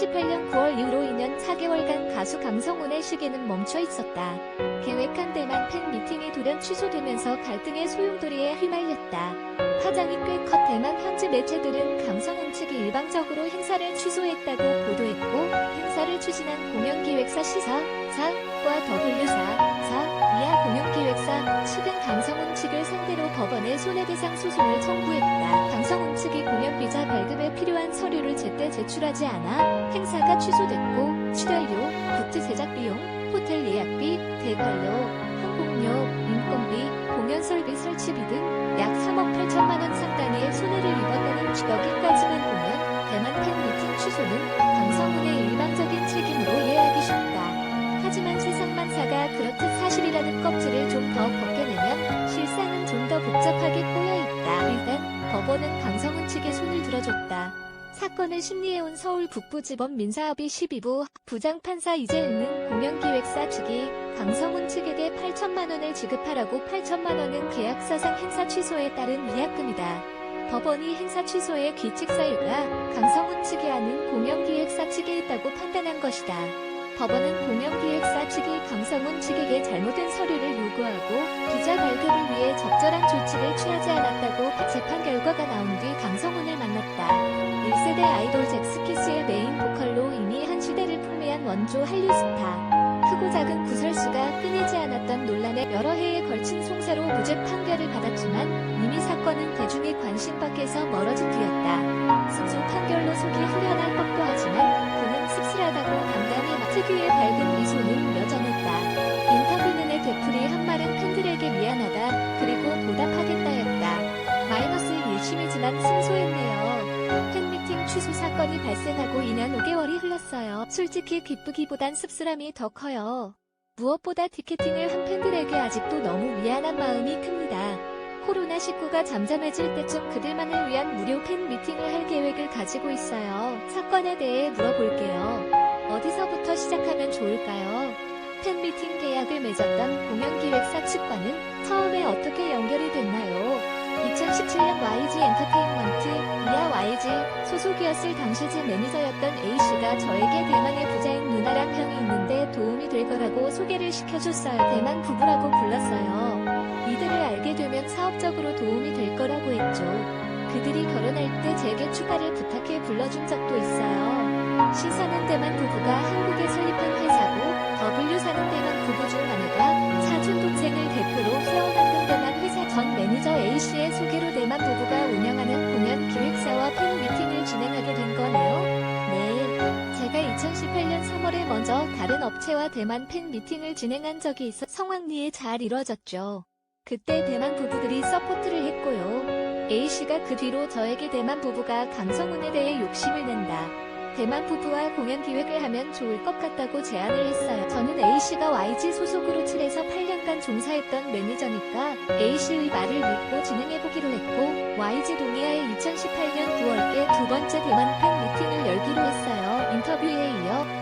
2018년 9월 이후로 2년 4개월간 가수 강성훈의 시기는 멈춰 있었다. 계획한 대만 팬 미팅이 돌연 취소되면서 갈등의 소용돌이에 휘말렸다. 파장이 꽤커 대만 현지 매체들은 강성훈 측이 일방적으로 행사를 취소했다고 보도했고 행사를 추진한 공연기획사 시사, 사과 W사, 사, 이하 공연기획사 측은 강성훈 측을 상대로 법원에 손해배상 소송을 청구했다. 서류를 제때 제출하지 않아 행사가 취소됐고 출연료, 굿즈 제작 비용, 호텔 예약비, 대관료, 항공료, 인건비, 공연 설비 설치비 등 약 3억 8천만 원 상당의 손해를 입었다는 주- 여기까지만 보면 대만 팬 미팅 취소는 강성훈의 일방적인 책임으로 이해하기 쉽다. 하지만 세상 만사가 그렇듯 사실이라는 껍질을 좀 더 벗겨내면 실상은 좀 더 복잡하게 꼬여있다. 일단 법원은 강성훈 측에 손을 들어줬다. 사건을 심리해온 서울 북부지법 민사합의 12부 부장판사 이재은은 공연기획사 측이 강성훈 측에게 8천만 원을 지급하라고 8천만 원은 계약사상 행사 취소에 따른 위약금이다. 법원이 행사 취소의 귀책 사유가 강성훈 측이 아닌 공연기획사 측에 있다고 판단한 것이다. 법원은 공연기획사 측이 강성훈 측에게 잘못된 서류를 요구하고 비자 발급을 위해 적절한 조치를 취하지 않았다고 재판 결과가 나온 뒤 강성훈을 만났다. 1세대 아이돌 잭스키스의 메인 보컬로 이미 한 시대를 풍미한 원조 한류 스타. 크고 작은 구설수가 끊이지 않았던 논란에 여러 해에 걸친 송사로 무죄 판결을 받았지만 이미 사건은 대중의 관심 밖에서 멀어진 뒤였다. 1심이지만 승소했네요. 팬미팅 취소 사건이 발생하고 2년 5개월이 흘렀어요. 솔직히 기쁘기보단 씁쓸함이 더 커요. 무엇보다 티켓팅을 한 팬들에게 아직도 너무 미안한 마음이 큽니다. 코로나19가 잠잠해질 때쯤 그들만을 위한 무료 팬 미팅을 할 계획을 가지고 있어요. 사건에 대해 물어볼게요. 어디서부터 시작하면 좋을까요? 팬 미팅 계약을 맺었던 공연기획사 측과는 처음에 어떻게 됐나요? 2017년 YG 엔터테인먼트, 이하 YG 소속이었을 당시 제 매니저였던 A씨가 저에게 대만의 부자인 누나랑 형이 있는데 도움이 될 거라고 소개를 시켜줬어요. 대만 부부라고 불렀어요. 이들을 알게 되면 사업적으로 도움이 될 거라고 했죠. 그들이 결혼할 때 제게 추가를 부탁해 불러준 적도 있어요. 시사는 대만 부부가 한국에 설립한 회사고 W사는 대만 먼저 다른 업체와 대만 팬 미팅을 진행한 적이 있어 성황리에 잘 이뤄졌죠. 그때 대만 부부들이 서포트를 했고요. A씨가 그 뒤로 저에게 대만 부부가 강성훈에 대해 욕심을 낸다. 대만 부부와 공연 기획을 하면 좋을 것 같다고 제안을 했어요. 저는 A씨가 YG 소속으로 7에서 8년간 종사했던 매니저니까 A씨의 말을 믿고 진행해보기로 했고 YG 동의하에 2018년 9월께 두 번째 대만 팬 미팅을 열기로 했어요. 인터뷰에 이어